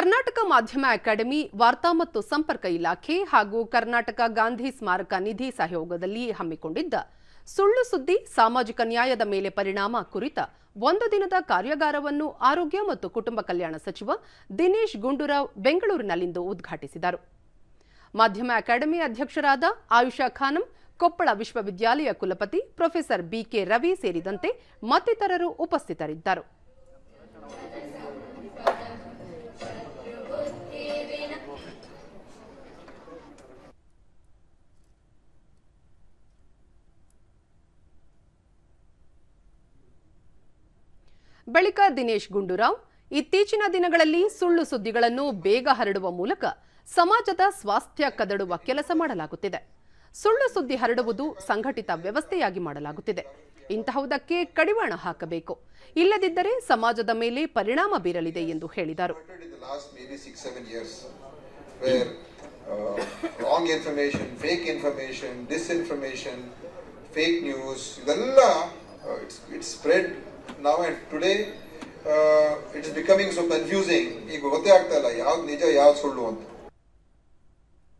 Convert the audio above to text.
ಕರ್ನಾಟಕ ಮಾಧ್ಯಮ ಅಕಾಡೆಮಿ ವಾರ್ತಾ ಮತ್ತು ಸಂಪರ್ಕ ಇಲಾಖೆ ಹಾಗೂ ಕರ್ನಾಟಕ ಗಾಂಧಿ ಸ್ಮಾರಕ ನಿಧಿ ಸಹಯೋಗದಲ್ಲಿ ಹಮ್ಮಿಕೊಂಡಿದ್ದ ಸುಳ್ಳು ಸುದ್ದಿ, ಸಾಮಾಜಿಕ ನ್ಯಾಯದ ಮೇಲೆ ಪರಿಣಾಮ ಕುರಿತ ಒಂದು ದಿನದ ಕಾರ್ಯಾಗಾರವನ್ನು ಆರೋಗ್ಯ ಮತ್ತು ಕುಟುಂಬ ಕಲ್ಯಾಣ ಸಚಿವ ದಿನೇಶ್ ಗುಂಡೂರಾವ್ ಬೆಂಗಳೂರಿನಲ್ಲಿಂದು ಉದ್ಘಾಟಿಸಿದರು. ಮಾಧ್ಯಮ ಅಕಾಡೆಮಿ ಅಧ್ಯಕ್ಷರಾದ ಆಯುಷಾ ಖಾನಂ, ಕೊಪ್ಪಳ ವಿಶ್ವವಿದ್ಯಾಲಯ ಕುಲಪತಿ ಪ್ರೊಫೆಸರ್ ಬಿಕೆ ರವಿ ಸೇರಿದಂತೆ ಮತ್ತಿತರರು ಉಪಸ್ಥಿತರಿದ್ದರು. ಬಳಿಕ ದಿನೇಶ್ ಗುಂಡೂರಾವ್ ಇತ್ತೀಚಿನ ದಿನಗಳಲ್ಲಿ ಸುಳ್ಳು ಸುದ್ದಿಗಳನ್ನು ಬೇಗ ಹರಡುವ ಮೂಲಕ ಸಮಾಜದ ಸ್ವಾಸ್ಥ್ಯ ಕದಡುವ ಕೆಲಸ ಮಾಡಲಾಗುತ್ತಿದೆ. ಸುಳ್ಳು ಸುದ್ದಿ ಹರಡುವುದು ಸಂಘಟಿತ ವ್ಯವಸ್ಥೆಯಾಗಿ ಮಾಡಲಾಗುತ್ತಿದೆ. ಇಂತಹುದಕ್ಕೆ ಕಡಿವಾಣ ಹಾಕಬೇಕು. ಇಲ್ಲದಿದ್ದರೆ ಸಮಾಜದ ಮೇಲೆ ಪರಿಣಾಮ ಬೀರಲಿದೆ ಎಂದು ಹೇಳಿದರು. Fake news uh, uh, today uh, it is becoming so confusing. ಈಗ ಗೊತ್ತೇ ಆಗ್ತಾ ಇಲ್ಲ ಯಾವ್ದು ನಿಜ ಯಾವ್ದು ಸುಳ್ಳು ಅಂತ